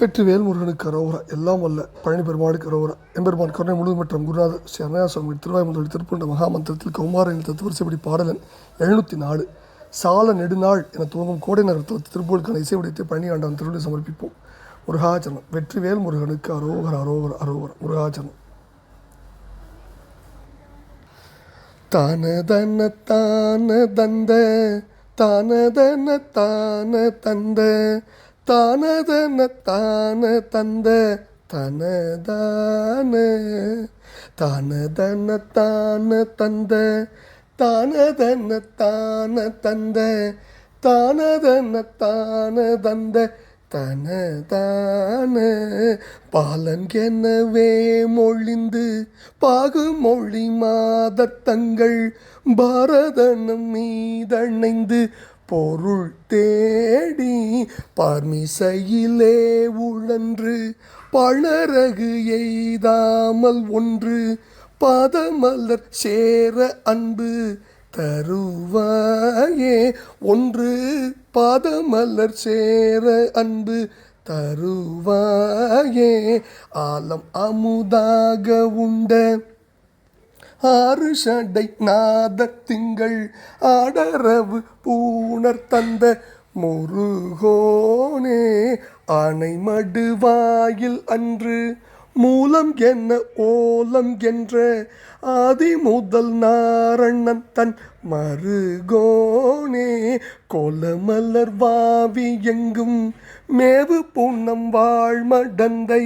வெற்றிவேல் முருகனுக்கு அரோகரா எல்லாம் வல்ல பழனி பெருமாளுக்கு அரோகரா எம்பெருமான் கருணை முழு மற்றும் குருநாதர் ஸ்ரீ அருணயா சுவாமி திருவாய்முதல் திருப்பண்ட மகாமந்திரத்தில் கௌமாரின் தத்துவரிசைப்படி பாடலன் எழுநூற்றி நாலு. சால நெடுநாள் என துவங்கும் கோடை நகரத்தில் திருப்பூருக்கான இசை உடைத்து பழனி ஆண்டவன் திருவிழி சமர்ப்பிப்போம். முருகாச்சரணம். வெற்றிவேல் முருகனுக்கு அரோகர அரோகர அரோகர. முருகாச்சரணம். தானதன தான தந்த தானதன தான தந்த தானதன தான தந்த தனதான. தானதன தான தந்த தானதன தான தந்த தானதன தான தந்த தனதான. பாலன் எனவே மொழிந்து பாகு மொழி மாதத்தங்கள் பாரதனம் மீதணைந்து பொருள் தேடி பார்மிசையிலே உழன்று பழரகு எய்தாமல் ஒன்று பாதமலர் சேர அன்பு தருவாயே. ஒன்று பாதமலர் சேர அன்பு தருவாயே. ஆலம் அமுதாக உண்ட ஆறு சடை நாத திங்கள் ஆடரவு பூணர் தந்த முருகோனே ஆனை மடுவாயில் அன்று மூலம் என்ன ஓலம் என்ற ஆதி முதல் நாரணன் தன் மருகோனே கோலமலர் வாவி எங்கும் மேவு புன்னம் வாழ்மடந்தை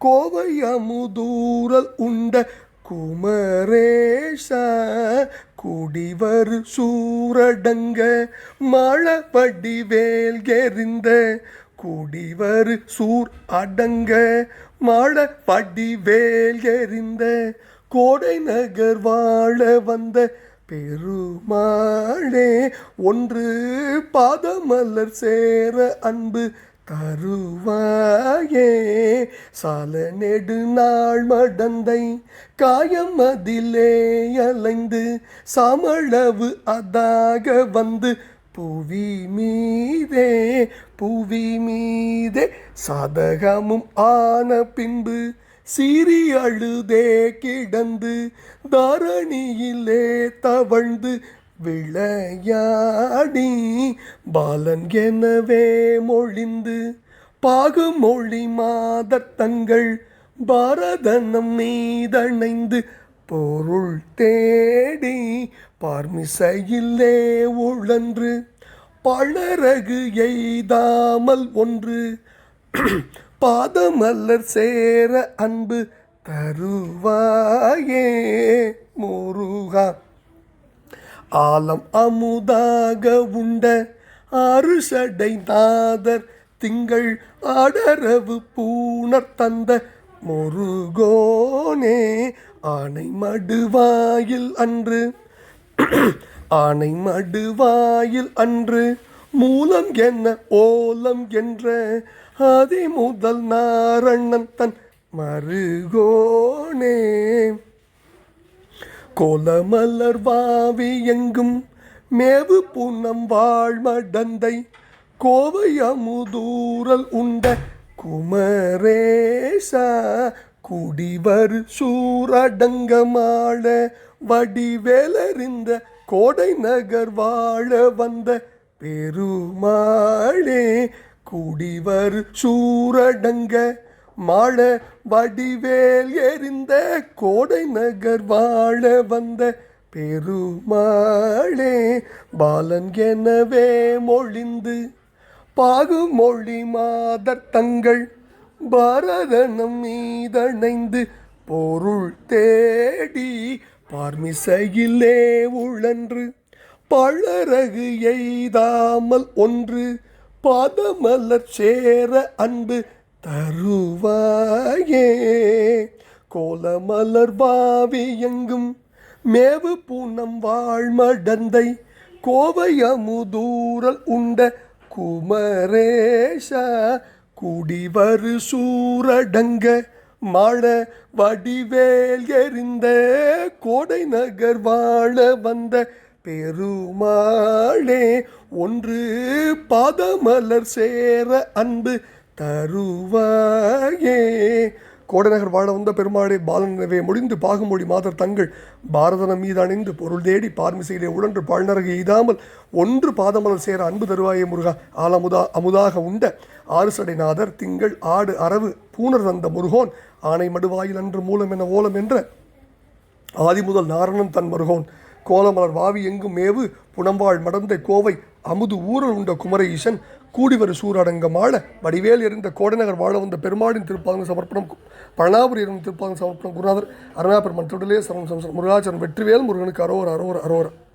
கோவை அமுதூரல் உண்ட குமரேஷா குடிவர் சூரடங்க மழபடி வேல் எறிந்த குடிவர் சூர் அடங்க மழபடி வேல் எறிந்த கோடை நகர் வாழ வந்த பெருமாளே ஒன்று பாதமலர் சேர அன்பு தருவாயே சால நெடுநாள் மடந்தை காயம் அதிலே அலைந்து சமளவு அதாக வந்து புவி மீதே புவி மீதே சாதகமும் ஆன பின்பு சிறி அழுதே கிடந்து தாரணியிலே தவழ்ந்து விளையாடி பாலன் எனவே மொழிந்து பாகு மொழி மாதத்தங்கள் பாரதனம் மீதணைந்து பொருள் தேடி பார்மிசையிலே உழன்று பழரகு எய்தாமல் ஒன்று பாதமலர் சேர அன்பு தருவாயே முருகா. ஆலம் அமுதாக உண்ட ஆறு சடை நாதர் திங்கள் ஆடரவு பூணர் தந்த முருகோனே. ஆனை மடுவாயில் அன்று ஆனை மடுவாயில் அன்று மூலம் என்ன ஓலம் என்ற ஆதி முதல் நாரணன் தன் மருகோனே. கோலமலர் வாவி எங்கும் மேவு பூனம் வாழ்மடந்தை கோவை அமுதூரல் உண்ட குமரேசா குடிவர் சூரடங்கமாள வடிவேலறிந்த கோடை நகர் வாழ வந்த பெருமாளே குடிவர் சூரடங்க மாழ வடிவேல் எரிந்த கோடை நகர் வாழ வந்த பெருமாளே பாலன் எனவே மொழிந்து பாகு மொழி மாதர் தங்கள் பாரதனம் மீதணைந்து பொருள் தேடி பார்மிசையிலே உழன்று பழரகு எய்தாமல் ஒன்று பாதமலர் சேர அன்பு தருவாயே. கோலமலர் பாவி எங்கும் மேவு பூனம் வாழ்மடந்தை கோவையமுதூரல் உண்ட குமரேஷா குடிவரு சூரடங்க மாழ வடிவேல் எறிந்த கோடை நகர் வாழ வந்த பெருமாளே ஒன்று பாதமலர் சேர அன்பு தருவாயே. கோடநகர் வாழ வந்த பெருமாளே பாலனவே முடிந்து பாகுமொழி மாதர் தங்கள் பாரதனம் மீது அணிந்து பொருள் தேடி பார்மிசையிலே உழன்று பாழ்நரக எய்தாமல் ஒன்று பாதமலர் சேர அன்பு தருவாயே முருகா. ஆலமுதா அமுதாக உண்ட ஆறுசடைநாதர் திங்கள் ஆடு அரவு பூனர் தந்த முருகோன் ஆனை மடுவாயில் அன்று மூலம் என ஓலம் என்ற ஆதிமுதல் நாரணன் தன் மருகோன். கோலமலர் வாவி எங்கும் மேவு புனம்பாள் மடந்தை கோவை அமுது ஊரல் உண்ட குமரேசன் கூடிவரு சூரடங்கமாள வடிவேல் எறிந்த கோடநகர் வாழ வந்த பெருமாடின் திருப்பாதம் சமர்ப்பணம் பழனாபுரி எறும் திருப்பாதம் சமர்ப்பணம் குருநாதர் அருணா பெருமான் தொடலே சரணம் சமசரம் வெற்றிவேல் முருகனுக்கு அரோர் அரோர் அரோர்.